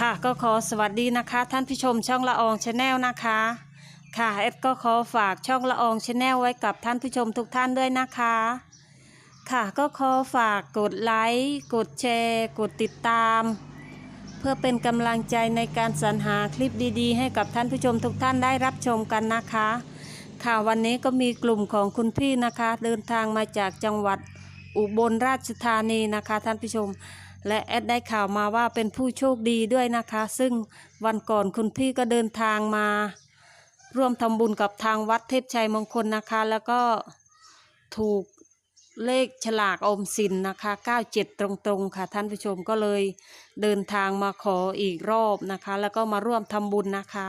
ค่ะก็ขอสวัสดีนะคะ ท่านผู้ชมช่องละอองชาแนลนะคะ ค่ะเอฟก็ขอฝากช่องละอองชาแนลไว้กับท่านผู้ชมทุกท่านด้วยนะคะ ค่ะก็ขอฝากกดไลค์กดแชร์ กดติดตาม เพื่อเป็นกำลังใจในการสรรหาคลิปดีๆ ให้กับท่านผู้ชมทุกท่านได้รับชมกันนะคะ ค่ะวันนี้ก็มีกลุ่มของคุณพี่นะคะ เดินทางมาจากจังหวัดอุบลราชธานีนะคะ ท่านผู้ชม และแอดได้ข่าวมาว่าเป็นผู้โชคดีด้วยนะคะ ซึ่งวันก่อนคุณพี่ก็เดินทางมา ร่วมทำบุญกับทางวัดเทพชัยมงคลนะคะ แล้วก็ถูกเลขฉลากอมสินนะคะ 97 ตรงๆ ค่ะท่านผู้ชมก็เลยเดินทางมาขออีกรอบนะคะ แล้วก็มาร่วมทำบุญนะคะ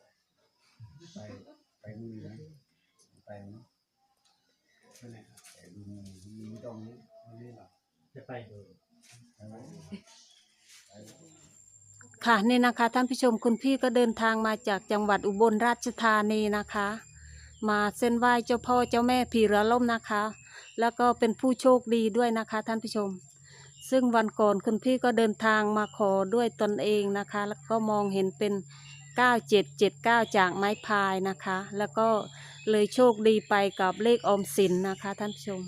าของตัเทพตะเทพก็อยู่ปไปมอนี่ดาวเอาอยู่เนาะดูมือไก่เราดิ้นยไปมือนะไปเนาะไปไหนไปดูมือมือตรงนี้นี่หรอจะไปดูไปไหมไปค่ะนี่นะคะท่านผู้ชมคุณพี่ก็เดินทางมาจากจังหวัดอุบลราชธานีนะคะ มาเส้นไหว้เจ้าพ่อเจ้าแม่ผีเรือล่มนะคะ แล้วก็เป็นผู้โชคดีด้วยนะคะ ท่านผู้ชม ซึ่งวันก่อนคุณพี่ก็เดินทางมาขอด้วยตนเองนะคะ แล้วก็มองเห็นเป็น 9779 จากไม้พายนะคะ แล้วก็เลยโชคดีไปกับเลขออมสินนะคะท่านผู้ชม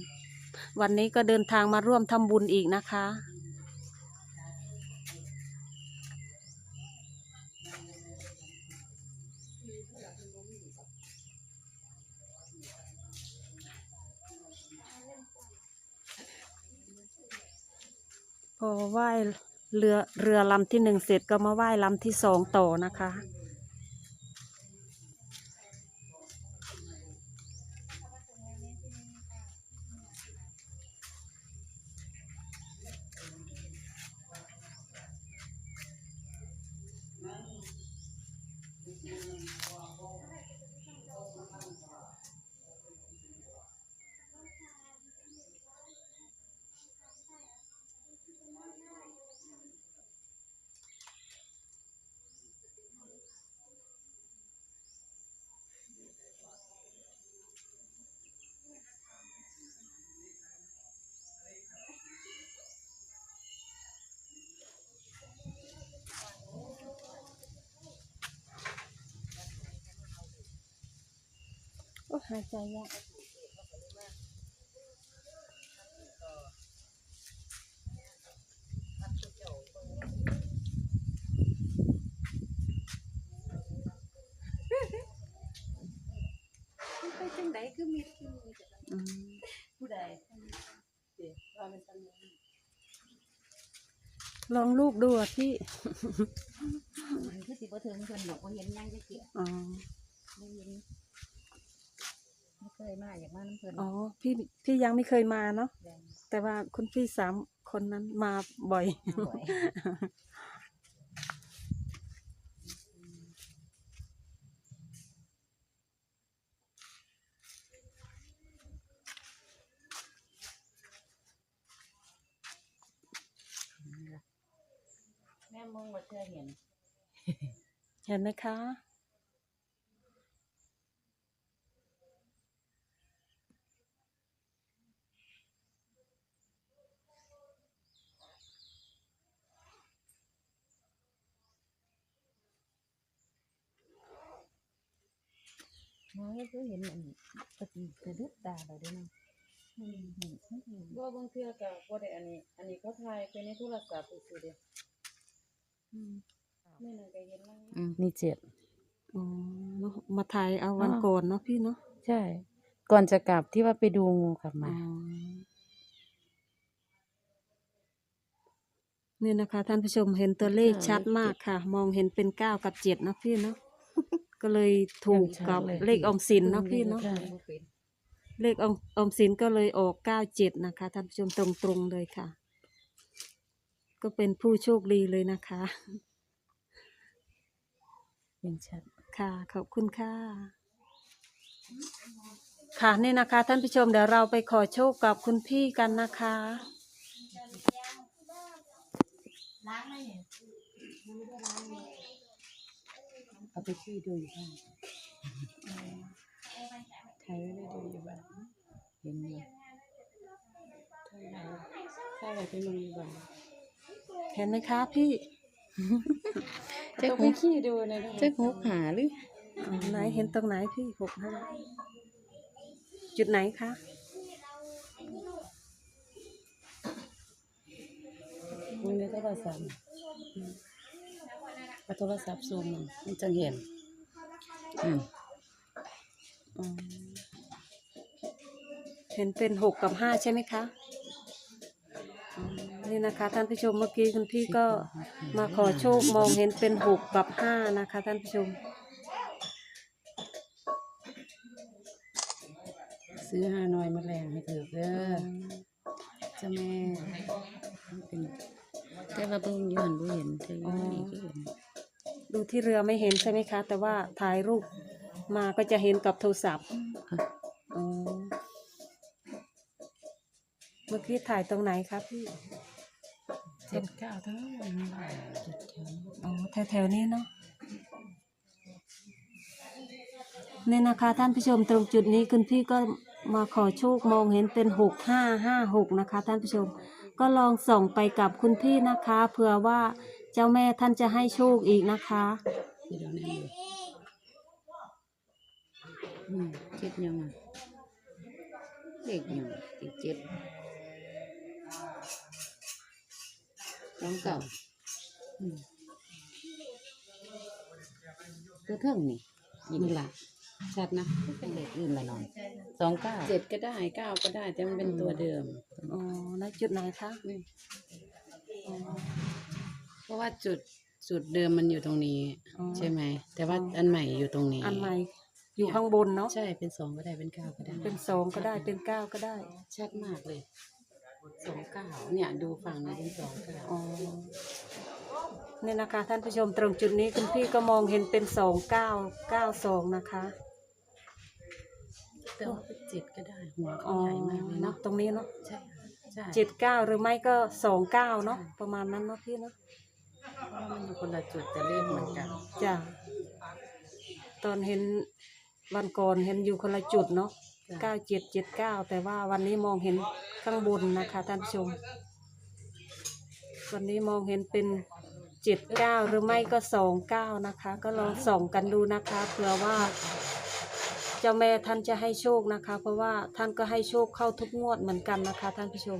วันนี้ก็เดินทางมาร่วมทำบุญอีกนะคะ พอไหว เรือเรือลำที่หนึ่งเสร็จก็มาไหว้ลำที่สองต่อนะคะ หายใจยากอืมผู้ใดเดี๋ยวเราเป็นตำรวจลองลูกดูอะพี่มันคือสิบ่ถึงเพิ่นบอกว่าเห็นยังจะเกี่ยวอ๋อ ไม่เห็นไม่เค ยมาอยากมาน้ำเพิ่นอ๋อพี่พี่ยังไม่เคยมาเนาะแรงแต่ว่าคุณพี่สามคนนั้นมาบ่อย มาบ่อยแม่มึงว่าเธอเห็น เห็นไหมคะ มองก็เห็นอันปกติกระดุกตาเราด้วยนะอืมอืมอืมอืมบ่บางเทื่อก็บ่ได้อันนี้ อันนี้เขาถ่ายไปในโทรศัพท์ซื่อๆเด้อืมมื้อนั้นก็เห็นแล้วอืมนี่เจ็ดอ๋อเนาะมาถ่ายเอาวันก่อนเนาะพี่เนาะใช่ ก่อนจะกลับที่ว่าไปดูงูกลับอ๋มาอนี่นะคะ ท่านผู้ชมเห็นตัวเลขชัดมากค่ะ มองเห็นเป็นเก้ากับเจ็ดเนาะพี่เนาะ ก็เลยถูกกับเลขออมสินเนาะพี่เนาะใช่บ่เป็นเลขออมออมสินก็เลยออกเก้าเจ็ดนะคะท่านผู้ชมตรงๆเลยค่ะ ก็เป็นผู้โชคดีเลยนะคะเป็นชัดค่ะ ขอบคุณค่ะ ค่ะนี่นะคะ ท่านผู้ชมเดี๋ยวเราไปขอโชคกับคุณพี่กันนะคะเอาไปขี้ดูอยู่บ้านใครไม่ได้ดูอยู่บ้านเห็นอยู่ใช่ไปลงอยู่บ้านเห็นไหมคะพี่ต้องไปขี้ดูในโทรศัพท์จะงกหาหรืออ๋อไหนเห็นตรงไหนพี่หกห้าจุดไหนคะมันในโทรศัพท์ เอาโทรศัพท์ซูมมันมันจะเห็น อืมอ๋อเห็นเป็นหกกับห้าใช่ไหมคะอ๋อนี่นะคะท่านผู้ชมเมื่อกี้คุณพี่ก็มาขอโชคมองเห็นเป็นหกกับห้านะคะ ท่านผู้ชม ซื้อฮานอยมาแรงให้เถอะเด้อเจ้าแม่มันเป็นแต่ว่าเบิ่งอยู่หันบ่เห็นแต่อยู่นี่ก็เห็น ดูที่เรือไม่เห็นใช่ไหมคะ แต่ว่าถ่ายรูปมาก็จะเห็นกับโทรศัพท์ค่ะอ๋อเมื่อกี้ถ่ายตรงไหนครับพี่เจ็ดเก้าทั้งนั้นเจ็ดเก้าอ๋อแถวๆนี้เนาะนี่นะคะท่านผู้ชมตรงจุดนี้คุณพี่ก็มาขอโชคมองเห็นเป็นหกห้าห้าหกนะคะ ท่านผู้ชม ก็ลองส่องไปกับคุณพี่นะคะเผื่อว่า เจ้าแม่ท่านจะให้โชคอีกนะคะที่เราแน่นอยู่อืมเจ็ดยังอะเลขยังติดเจ็ดสองเก้าอืมตัวเท่งนี่นี่ละชัดนะเป็นเลขอื่นละหน่อยสองเก้าเจ็ดก็ได้เก้าก็ได้แต่มันเป็นตัวเดิมอ๋อแล้วจุดไหนคะนี่อ๋อ เพราะว่าจุดจุดเดิมมันอยู่ตรงนี้ อ๋อ ใช่ไหม แต่ว่าอ๋ออัอันใหม่อยู่ตรงนี้อันใหม่อยู่ข้างบนเนาะใช่เป็นสองก็ได้เป็นเก้าก็ได้เป็นสองก็ได้เป็นเก้าก็ได้ชัดมากเลยสองเก้าเนี่ย ดูฝั่งนี้เป็นสองเก้าอ๋อเนี่ยนะคะท่านผู้ชมตรงจุดนี้คุณพี่ก็มองเห็นเป็นสองเก้าเก้าสองนะคะ แต่ว่าเป็นเจ็ดก็ได้หัวเขาอ๋อใหญ่มากเลยเนาะเนาะตรงนี้เนาะใช่ใช่เจ็ดเก้าหรือไม่ก็สองเก้าเนาะประมาณนั้นเนาะพี่เนาะ เพราะว่ามันอยู่คนละจุดแต่เลขเหมือนกัน จ้ะตอนเห็นวันก่อนเห็นอยู่คนละจุดเนาะจ้ะเก้าเจ็ดเจ็ดเก้าแต่ว่าวันนี้มองเห็นข้างบนนะคะท่านผู้ชม วันนี้มองเห็นเป็นเจ็ดเก้าหรือไม่ก็สองเก้านะคะ ก็ลองส่องกันดูนะคะเผื่อว่าเจ้าแม่ท่านจะให้โชคนะคะ เพราะว่าท่านก็ให้โชคเข้าทุกงวดเหมือนกันนะคะท่านผู้ชม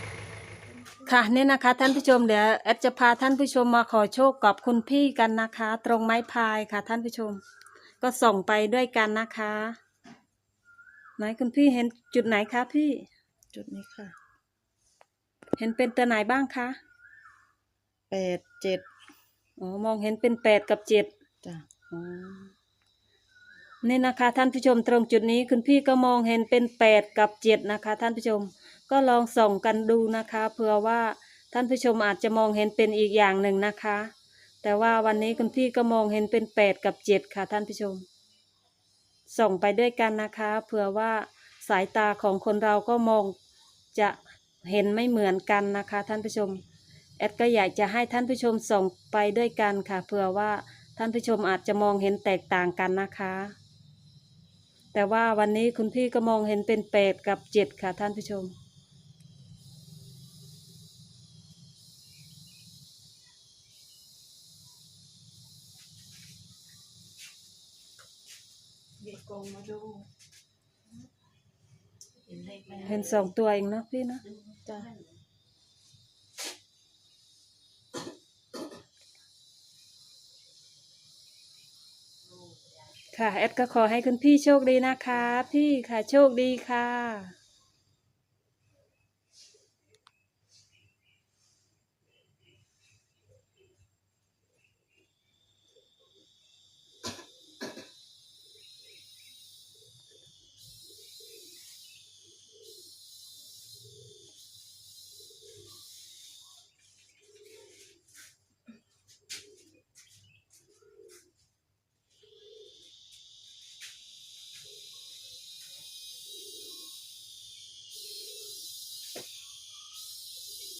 จะไปตลาดหากินที่เป็นขายหมูก็มากเลยเสียบรถบ้างค่ะนี่นะคะท่านผู้ชมเดี๋ยวแอดจะพาท่านผู้ชมมาขอโชคกับคุณพี่กันนะคะ ตรงไม้พายค่ะ ท่านผู้ชม ก็ส่งไปด้วยกันนะคะ ไหนคุณพี่เห็นจุดไหนคะพี่ จุดนี้ค่ะ เห็นเป็นตัวไหนบ้างคะแปดเจ็ดอ๋อมองเห็นเป็นแปดกับเจ็ดจ้ะอ๋อนี่นะคะ ท่านผู้ชมตรงจุดนี้คุณพี่ก็มองเห็นเป็นแปดกับเจ็ดนะคะ ท่านผู้ชม ก็ลองส่องกันดูนะคะเผื่อว่าท่านผู้ชมอาจจะมองเห็นเป็นอีกอย่างหนึ่งนะคะ แต่ว่าวันนี้คุณพี่ก็มองเห็นเป็นแปดกับเจ็ดค่ะท่านผู้ชม ส่งไปด้วยกันนะคะเผื่อว่าสายตาของคนเราก็มองจะเห็นไม่เหมือนกันนะคะ ท่านผู้ชมแอดก็อยากจะให้ท่านผู้ชมส่งไปด้วยกันค่ะเผื่อว่าท่านผู้ชมอาจจะมองเห็นแตกต่างกันนะคะ แต่ว่าวันนี้คุณพี่ก็มองเห็นเป็นแปดกับเจ็ดค่ะท่านผู้ชม กงมาดูเห็นเลขไหมเห็นสองตัวเองเนาะพี่เนาะจ้ะค่ะแอดก็ขอให้คุณพี่โชคดีนะคะ พี่ค่ะโชคดีค่ะ